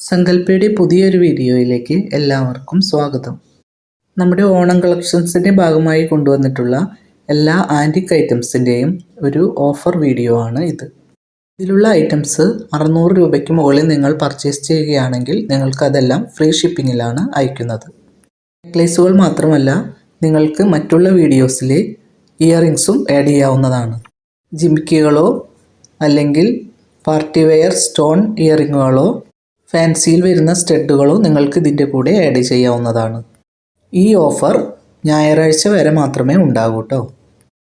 സങ്കല്പയുടെ പുതിയൊരു വീഡിയോയിലേക്ക് എല്ലാവർക്കും സ്വാഗതം. നമ്മുടെ ഓണം കളക്ഷൻസിന്റെ ഭാഗമായി കൊണ്ടുവന്നിട്ടുള്ള എല്ലാ ആന്റിക് ഐറ്റംസിന്റെയും ഒരു ഓഫർ വീഡിയോ ആണ് ഇത്. ഇതിലുള്ള ഐറ്റംസ് അറുന്നൂറ് രൂപയ്ക്ക് മുകളിൽ നിങ്ങൾ പർച്ചേസ് ചെയ്യുകയാണെങ്കിൽ നിങ്ങൾക്ക് അതെല്ലാം ഫ്രീ ഷിപ്പിങ്ങിലാണ് അയക്കുന്നത്. നെക്ലേസുകൾ മാത്രമല്ല നിങ്ങൾക്ക് മറ്റുള്ള വീഡിയോസിലെ ഇയറിങ്സും ആഡ് ചെയ്യാവുന്നതാണ്. ജിമിക്കുകളോ അല്ലെങ്കിൽ പാർട്ടി വെയർ സ്റ്റോൺ ഇയറിങ്ങുകളോ ഫാൻസിയിൽ വരുന്ന സ്റ്റഡുകളും നിങ്ങൾക്ക് ഇതിന്റെ കൂടെ ആഡ് ചെയ്യാവുന്നതാണ്. ഈ ഓഫർ ഞായറാഴ്ച വരെ മാത്രമേ ഉണ്ടാകൂ കേട്ടോ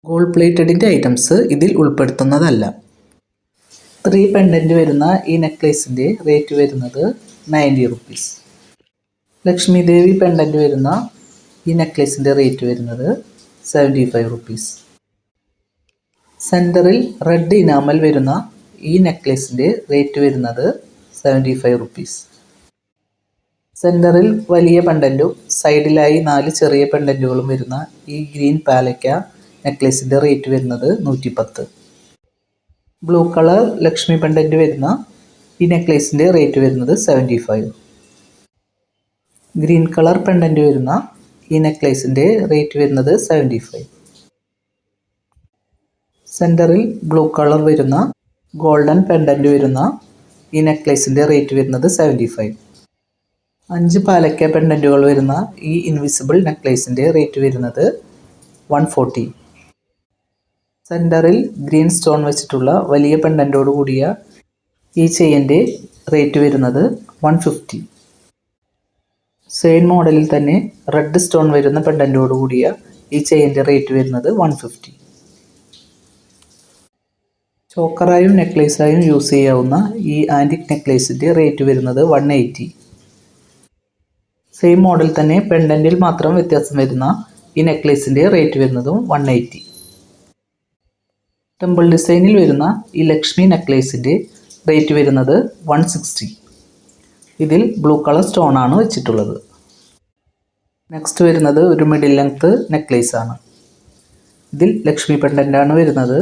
ഗോൾഡ് പ്ലേറ്റഡിന്റെ ഐറ്റംസ് ഇതിൽ ഉൾപ്പെടുത്തുന്നതല്ല. ത്രീ പെൻഡന്റ് വരുന്ന ഈ നെക്ലേസിന്റെ റേറ്റ് വരുന്നത് ninety rupees Lakshmi Devi pendant വരുന്ന ഈ നെക്ലേസിന്റെ റേറ്റ് വരുന്നത് സെവന്റി ഫൈവ് റുപ്പീസ് സെന്ററിൽ റെഡ് ഇനാമൽ വരുന്ന ഈ നെക്ലേസിന്റെ റേറ്റ് വരുന്നത് സെവന്റി ഫൈവ് റുപ്പീസ് സെന്ററിൽ വലിയ പെണ്ടന്റും സൈഡിലായി നാല് ചെറിയ പെണ്ടന്റുകളും വരുന്ന ഈ ഗ്രീൻ പാലയ്ക്ക നെക്ലേസിന്റെ റേറ്റ് വരുന്നത് നൂറ്റി പത്ത് ബ്ലൂ കളർ ലക്ഷ്മി പെണ്ടന്റ് വരുന്ന ഈ നെക്ലേസിന്റെ റേറ്റ് വരുന്നത് seventy five green colour pendant വരുന്ന ഈ നെക്ലേസിന്റെ റേറ്റ് വരുന്നത് സെവന്റി ഫൈവ് സെന്ററിൽ ബ്ലൂ കളർ വരുന്ന ഗോൾഡൻ പെൻഡന്റ് വരുന്ന ഈ നെക്ലേസിന്റെ റേറ്റ് വരുന്നത് സെവന്റി ഫൈവ് അഞ്ച് പാലക്ക പെൻഡന്റുകൾ വരുന്ന ഈ ഇൻവിസിബിൾ നെക്ലേസിന്റെ റേറ്റ് വരുന്നത് വൺ ഫോർട്ടി. സെന്ററിൽ ഗ്രീൻ സ്റ്റോൺ വെച്ചിട്ടുള്ള വലിയ പെൻഡന്റോട് കൂടിയ ഈ ചെയിന്റെ റേറ്റ് വരുന്നത് വൺ ഫിഫ്റ്റി. സെയിം മോഡലിൽ തന്നെ റെഡ് സ്റ്റോൺ വരുന്ന പെൻഡന്റോട് കൂടിയ ഈ ചെയിന്റെ റേറ്റ് വരുന്നത് വൺ ഫിഫ്റ്റി. ചോക്കറായും നെക്ലേസായും യൂസ് ചെയ്യാവുന്ന ഈ ആന്റിക് നെക്ലേസിന്റെ റേറ്റ് വരുന്നത് വൺ എയ്റ്റി സെയിം മോഡൽ തന്നെ പെൻഡന്റിൽ മാത്രം വ്യത്യാസം വരുന്ന ഈ നെക്ലേസിന്റെ റേറ്റ് വരുന്നതും വൺ എയ്റ്റി ടെമ്പിൾ ഡിസൈനിൽ വരുന്ന ഈ ലക്ഷ്മി നെക്ലേസിന്റെ റേറ്റ് വരുന്നത് വൺ സിക്സ്റ്റി ഇതിൽ ബ്ലൂ കളർ സ്റ്റോൺ ആണ് വെച്ചിട്ടുള്ളത്. നെക്സ്റ്റ് വരുന്നത് ഒരു മിഡിൽ ലെങ്ത്ത് നെക്ലേസ് ആണ്. ഇതിൽ ലക്ഷ്മി പെൻഡന്റാണ് വരുന്നത്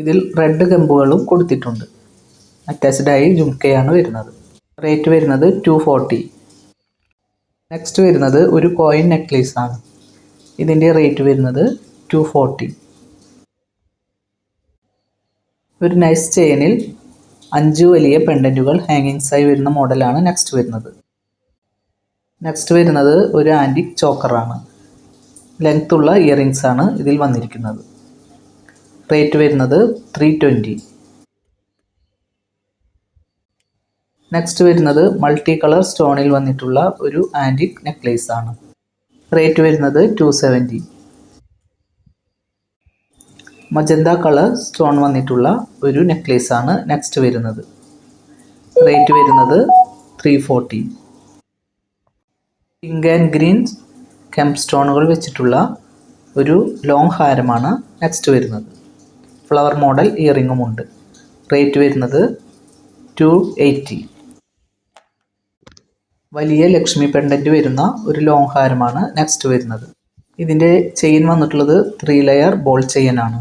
ഇതിൽ റെഡ് കമ്പുകളും കൊടുത്തിട്ടുണ്ട്. അറ്റാച്ച്ഡായി ജുംക്കയാണ് വരുന്നത്. റേറ്റ് വരുന്നത് ടു ഫോർട്ടി നെക്സ്റ്റ് വരുന്നത് ഒരു കോയിൻ നെക്ലേസ് ആണ്. ഇതിന്റെ റേറ്റ് വരുന്നത് ടു ഫോർട്ടി ഒരു നൈസ് ചെയിനിൽ അഞ്ച് വലിയ പെൻഡന്റുകൾ ഹാങ്ങിങ്സായി വരുന്ന മോഡലാണ് നെക്സ്റ്റ് വരുന്നത്. നെക്സ്റ്റ് വരുന്നത് ഒരു ആന്റിക് ചോക്കറാണ്. ലെങ്ത്തുള്ള ഇയറിങ്സ് ആണ് ഇതിൽ വന്നിരിക്കുന്നത്. റേറ്റ് വരുന്നത് ത്രീ ട്വന്റി നെക്സ്റ്റ് വരുന്നത് മൾട്ടി കളർ സ്റ്റോണിൽ വന്നിട്ടുള്ള ഒരു ആന്റിക് നെക്ലേസ് ആണ്. റേറ്റ് വരുന്നത് two seventy magenta colour stone വന്നിട്ടുള്ള ഒരു നെക്ലേസ് ആണ് നെക്സ്റ്റ് വരുന്നത്. റേറ്റ് വരുന്നത് three forty pink and green kemp സ്റ്റോണുകൾ വെച്ചിട്ടുള്ള ഒരു ലോങ് ഹാരമാണ് നെക്സ്റ്റ് വരുന്നത്. ഫ്ലവർ മോഡൽ ഇയറിങ്ങും ഉണ്ട്. റേറ്റ് വരുന്നത് ടു എയ്റ്റി വലിയ ലക്ഷ്മി പെൻഡന്റ് വരുന്ന ഒരു ലോങ് ഹാരമാണ് നെക്സ്റ്റ് വരുന്നത്. ഇതിന്റെ ചെയിൻ വന്നിട്ടുള്ളത് ത്രീ ലെയർ ബോൾ ചെയിനാണ്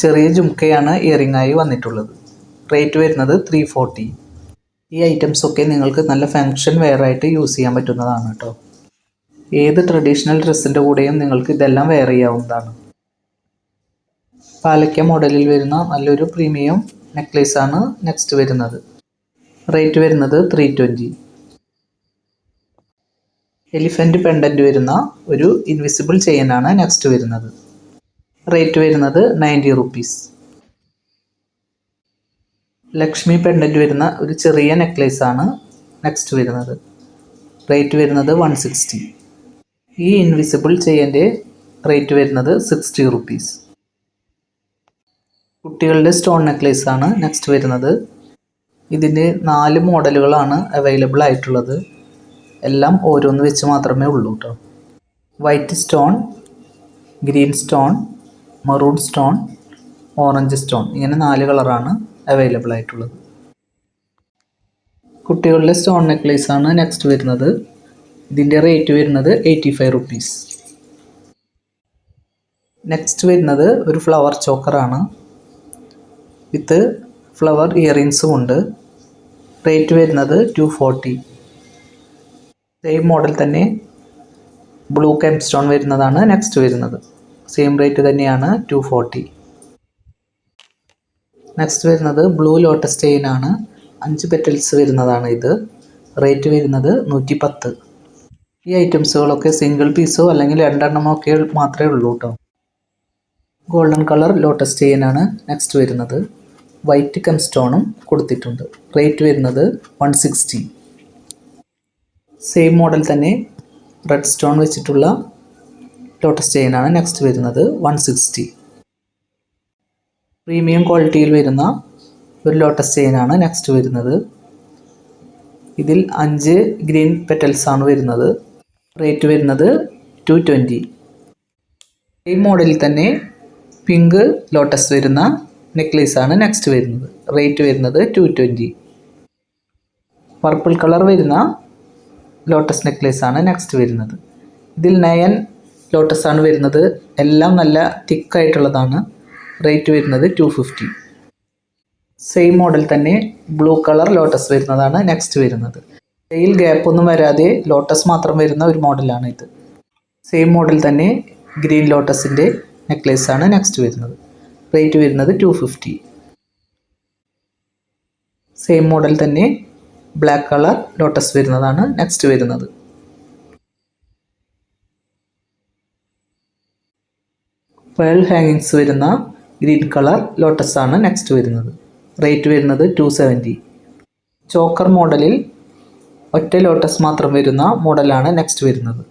ചെറിയ ജുംക്കയാണ് ഇയറിങ്ങായി വന്നിട്ടുള്ളത്. റേറ്റ് വരുന്നത് ത്രീ ഫോർട്ടി ഈ ഐറ്റംസ് ഒക്കെ നിങ്ങൾക്ക് നല്ല ഫങ്ഷൻ വെയർ ആയിട്ട് യൂസ് ചെയ്യാൻ പറ്റുന്നതാണ് കേട്ടോ. ഏത് ട്രഡീഷണൽ ഡ്രസ്സിന്റെ കൂടെയും നിങ്ങൾക്ക് ഇതെല്ലാം വെയർ ചെയ്യാവുന്നതാണ്. പാലക്ക മോഡലിൽ വരുന്ന നല്ലൊരു പ്രീമിയം നെക്ലേസ് ആണ് നെക്സ്റ്റ് വരുന്നത്. റേറ്റ് വരുന്നത് ത്രീ ട്വന്റി എലിഫന്റ് പെൻഡന്റ് വരുന്ന ഒരു ഇൻവിസിബിൾ ചെയിനാണ് നെക്സ്റ്റ് വരുന്നത്. റേറ്റ് വരുന്നത് നയന്റി റുപ്പീസ് ലക്ഷ്മി പെൻഡന്റ് വരുന്ന ഒരു ചെറിയ നെക്ലേസ് ആണ് നെക്സ്റ്റ് വരുന്നത്. റേറ്റ് വരുന്നത് വൺ സിക്സ്റ്റി ഈ ഇൻവിസിബിൾ ചെയിന്റെ റേറ്റ് വരുന്നത് സിക്സ്റ്റി റുപ്പീസ് കുട്ടികളുടെ സ്റ്റോൺ നെക്ലേസ് ആണ് നെക്സ്റ്റ് വരുന്നത്. ഇതിന് നാല് മോഡലുകളാണ് അവൈലബിൾ ആയിട്ടുള്ളത്. എല്ലാം ഓരോന്ന് വെച്ച് മാത്രമേ ഉള്ളൂ കേട്ടോ white stone green stone maroon stone orange stone ഇങ്ങനെ നാല് കളറാണ് അവൈലബിൾ ആയിട്ടുള്ളത്. കുട്ടികളുടെ സ്റ്റോൺ നെക്ലേസ് ആണ് നെക്സ്റ്റ് വരുന്നത്. ഇതിന്റെ റേറ്റ് വരുന്നത് എയ്റ്റി ഫൈവ് റുപ്പീസ് നെക്സ്റ്റ് വരുന്നത് ഒരു ഫ്ലവർ ചോക്കറാണ് വിത്ത് ഫ്ലവർ ഇയറിങ്സും ഉണ്ട്. റേറ്റ് വരുന്നത് ടു ഫോർട്ടി സെയിം മോഡൽ തന്നെ ബ്ലൂ കെം സ്റ്റോൺ വരുന്നതാണ് നെക്സ്റ്റ് വരുന്നത്. സെയിം റേറ്റ് തന്നെയാണ് ടു ഫോർട്ടി നെക്സ്റ്റ് വരുന്നത് ബ്ലൂ ലോട്ടസ് ചെയിനാണ് അഞ്ച് പെറ്റൽസ് വരുന്നതാണ് ഇത്. റേറ്റ് വരുന്നത് നൂറ്റി പത്ത് ഈ ഐറ്റംസുകളൊക്കെ സിംഗിൾ പീസോ അല്ലെങ്കിൽ രണ്ടെണ്ണമോ ഒക്കെ മാത്രമേ ഉള്ളൂ കേട്ടോ. ഗോൾഡൻ കളർ ലോട്ടസ് ചെയിനാണ് നെക്സ്റ്റ് വരുന്നത്. വൈറ്റ് കം സ്റ്റോണും കൊടുത്തിട്ടുണ്ട്. റേറ്റ് വരുന്നത് വൺ സിക്സ്റ്റി സെയിം മോഡൽ തന്നെ റെഡ് സ്റ്റോൺ വെച്ചിട്ടുള്ള ലോട്ടസ് ചെയിനാണ് നെക്സ്റ്റ് വരുന്നത് വൺ സിക്സ്റ്റി പ്രീമിയം ക്വാളിറ്റിയിൽ വരുന്ന ഒരു ലോട്ടസ് ചെയിനാണ് നെക്സ്റ്റ് വരുന്നത്. ഇതിൽ അഞ്ച് ഗ്രീൻ പെറ്റൽസ് ആണ് വരുന്നത്. റേറ്റ് വരുന്നത് ടു ട്വന്റി ഈ മോഡലിൽ തന്നെ പിങ്ക് ലോട്ടസ് വരുന്ന നെക്ലേസ് ആണ് നെക്സ്റ്റ് വരുന്നത്. റേറ്റ് വരുന്നത് ടു ട്വന്റി പർപ്പിൾ കളർ വരുന്ന ലോട്ടസ് നെക്ലേസ് ആണ് നെക്സ്റ്റ് വരുന്നത്. ഇതിൽ നയൻ ലോട്ടസ് ആണ് വരുന്നത്. എല്ലാം നല്ല തിക്കായിട്ടുള്ളതാണ് റേറ്റ് വരുന്നത് ടു ഫിഫ്റ്റി സെയിം മോഡൽ തന്നെ ബ്ലൂ കളർ ലോട്ടസ് വരുന്നതാണ് നെക്സ്റ്റ് വരുന്നത്. സെയിൽ ഗ്യാപ്പ് ഒന്നും വരാതെ ലോട്ടസ് മാത്രം വരുന്ന ഒരു മോഡലാണ് ഇത്. സെയിം മോഡൽ തന്നെ ഗ്രീൻ ലോട്ടസിന്റെ നെക്ലേസ് ആണ് നെക്സ്റ്റ് വരുന്നത്. റേറ്റ് വരുന്നത് ടു ഫിഫ്റ്റി സെയിം മോഡൽ തന്നെ ബ്ലാക്ക് കളർ ലോട്ടസ് വരുന്നതാണ് നെക്സ്റ്റ് വരുന്നത്. പേൾ ഹാങ്ങിങ്സ് വരുന്ന ഗ്രീൻ കളർ ലോട്ടസ് ആണ് നെക്സ്റ്റ് വരുന്നത്. റേറ്റ് വരുന്നത് ടു സെവന്റി ചോക്കർ മോഡലിൽ ഒറ്റ ലോട്ടസ് മാത്രം വരുന്ന മോഡലാണ് നെക്സ്റ്റ് വരുന്നത്.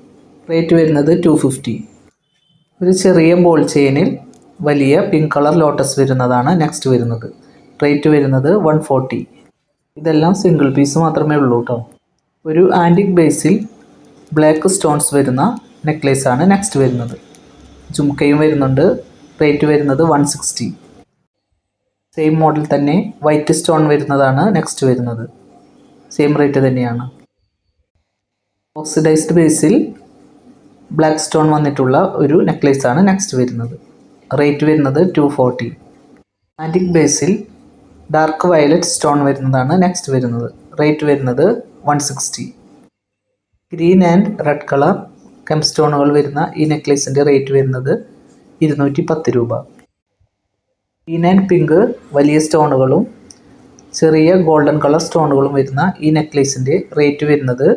റേറ്റ് വരുന്നത് ടു ഫിഫ്റ്റി ഒരു ചെറിയ ബോൾ ചെയിനിൽ വലിയ പിങ്ക് കളർ ലോട്ടസ് വരുന്നതാണ് നെക്സ്റ്റ് വരുന്നത്. റേറ്റ് വരുന്നത് വൺ ഫോർട്ടി ഇതെല്ലാം സിംഗിൾ പീസ് മാത്രമേ ഉള്ളൂ കേട്ടോ ഒരു ആന്റിക് ബേസിൽ ബ്ലാക്ക് സ്റ്റോൺസ് വരുന്ന നെക്ലേസ് ആണ് നെക്സ്റ്റ് വരുന്നത്. ജുംക്കയും വരുന്നുണ്ട്. റേറ്റ് വരുന്നത് വൺ സിക്സ്റ്റി സെയിം മോഡൽ തന്നെ വൈറ്റ് സ്റ്റോൺ വരുന്നതാണ് നെക്സ്റ്റ് വരുന്നത്. സെയിം റേറ്റ് തന്നെയാണ്. ഓക്സിഡൈസ്ഡ് ബേസിൽ ബ്ലാക്ക് സ്റ്റോൺ വന്നിട്ടുള്ള ഒരു നെക്ലേസ് ആണ് നെക്സ്റ്റ് വരുന്നത്. റേറ്റ് വരുന്നത് ടു ഫോർട്ടി ആന്റിക് ബേസിൽ ഡാർക്ക് വയലറ്റ് സ്റ്റോൺ വരുന്നതാണ് നെക്സ്റ്റ് വരുന്നത്. റേറ്റ് വരുന്നത് one sixty green and red colour kemp സ്റ്റോണുകൾ വരുന്ന ഈ നെക്ലേസിന്റെ റേറ്റ് വരുന്നത് ഇരുന്നൂറ്റി പത്ത് രൂപ. ഗ്രീൻ ആൻഡ് പിങ്ക് വലിയ സ്റ്റോണുകളും ചെറിയ ഗോൾഡൻ കളർ സ്റ്റോണുകളും വരുന്ന ഈ നെക്ലേസിന്റെ റേറ്റ് വരുന്നത്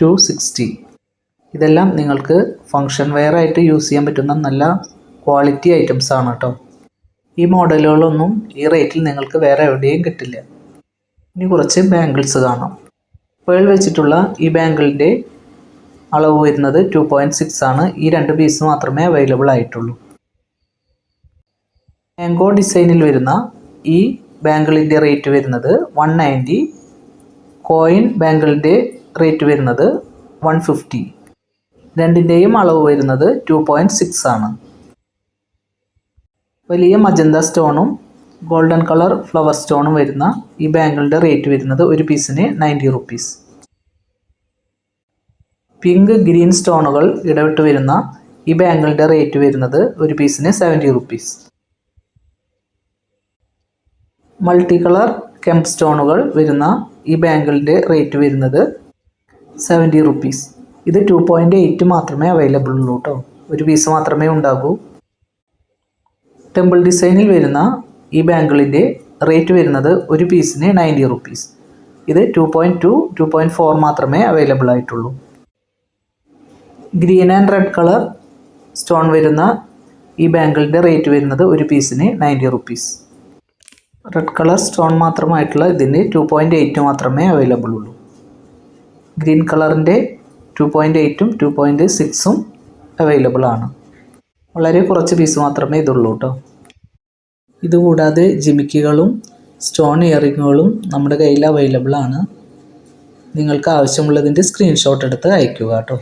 ടു സിക്സ്റ്റി ഇതെല്ലാം നിങ്ങൾക്ക് ഫങ്ഷൻ വെയർ ആയിട്ട് യൂസ് ചെയ്യാൻ പറ്റുന്ന നല്ല ക്വാളിറ്റി ഐറ്റംസ് ആണ് കേട്ടോ ഈ മോഡലുകളൊന്നും ഈ റേറ്റിൽ നിങ്ങൾക്ക് വേറെ എവിടെയും കിട്ടില്ല. ഇനി കുറച്ച് ബാംഗിൾസ് കാണാം. പേൾ വെച്ചിട്ടുള്ള ഈ ബാംഗിളിന്റെ അളവ് വരുന്നത് ടു പോയിന്റ് സിക്സ് ആണ്. ഈ രണ്ട് പീസ് മാത്രമേ അവൈലബിൾ ആയിട്ടുള്ളൂ. മാംഗോ ഡിസൈനിൽ വരുന്ന ഈ ബാംഗിളിന്റെ റേറ്റ് വരുന്നത് വൺ നയന്റി കോയിൻ ബാംഗിളിന്റെ റേറ്റ് വരുന്നത് വൺ ഫിഫ്റ്റി രണ്ടിന്റെയും അളവ് വരുന്നത് ടു പോയിന്റ് സിക്സ് ആണ്. വലിയ മജന്ത സ്റ്റോണും ഗോൾഡൻ കളർ ഫ്ലവർ സ്റ്റോണും വരുന്ന ഈ ബാങ്കിളുടെ റേറ്റ് വരുന്നത് ഒരു പീസിന് നയന്റി റുപ്പീസ് പിങ്ക് ഗ്രീൻ സ്റ്റോണുകൾ ഇടവിട്ട് വരുന്ന ഈ ബാങ്കിളിന്റെ റേറ്റ് വരുന്നത് ഒരു പീസിന് seventy rupees multi colour kemp സ്റ്റോണുകൾ വരുന്ന ഈ ബാങ്കിളിന്റെ റേറ്റ് വരുന്നത് സെവന്റി റുപ്പീസ് ഇത് ടു പോയിന്റ് എയ്റ്റ് മാത്രമേ അവൈലബിൾ ഉള്ളൂ കേട്ടോ ഒരു പീസ് മാത്രമേ ഉണ്ടാകൂ. ടെമ്പിൾ ഡിസൈനിൽ വരുന്ന ഈ ബാങ്കിളിന്റെ റേറ്റ് വരുന്നത് ഒരു പീസിന് നയന്റി റുപ്പീസ് ഇത് two point two two point four മാത്രമേ അവൈലബിൾ ആയിട്ടുള്ളൂ. Green and red colour stone വരുന്ന ഈ ബാങ്കിളിന്റെ റേറ്റ് വരുന്നത് ഒരു പീസിന് ninety rupees red colour stone മാത്രമായിട്ടുള്ള ഇതിന് ടു പോയിന്റ് എയ്റ്റ് മാത്രമേ അവൈലബിൾ ഉള്ളൂ. ഗ്രീൻ കളറിന്റെ ടു പോയിന്റ് എയ്റ്റും ടു പോയിന്റ് സിക്സും അവൈലബിൾ ആണ്. വളരെ കുറച്ച് പീസ് മാത്രമേ ഇതുള്ളൂ കേട്ടോ ഇതുകൂടാതെ ജിമിക്കുകളും സ്റ്റോൺ ഇയറിങ്ങുകളും നമ്മുടെ കയ്യിൽ അവൈലബിൾ ആണ്. നിങ്ങൾക്ക് ആവശ്യമുള്ളതിന്റെ സ്ക്രീൻഷോട്ട് എടുത്ത് അയക്കുക കേട്ടോ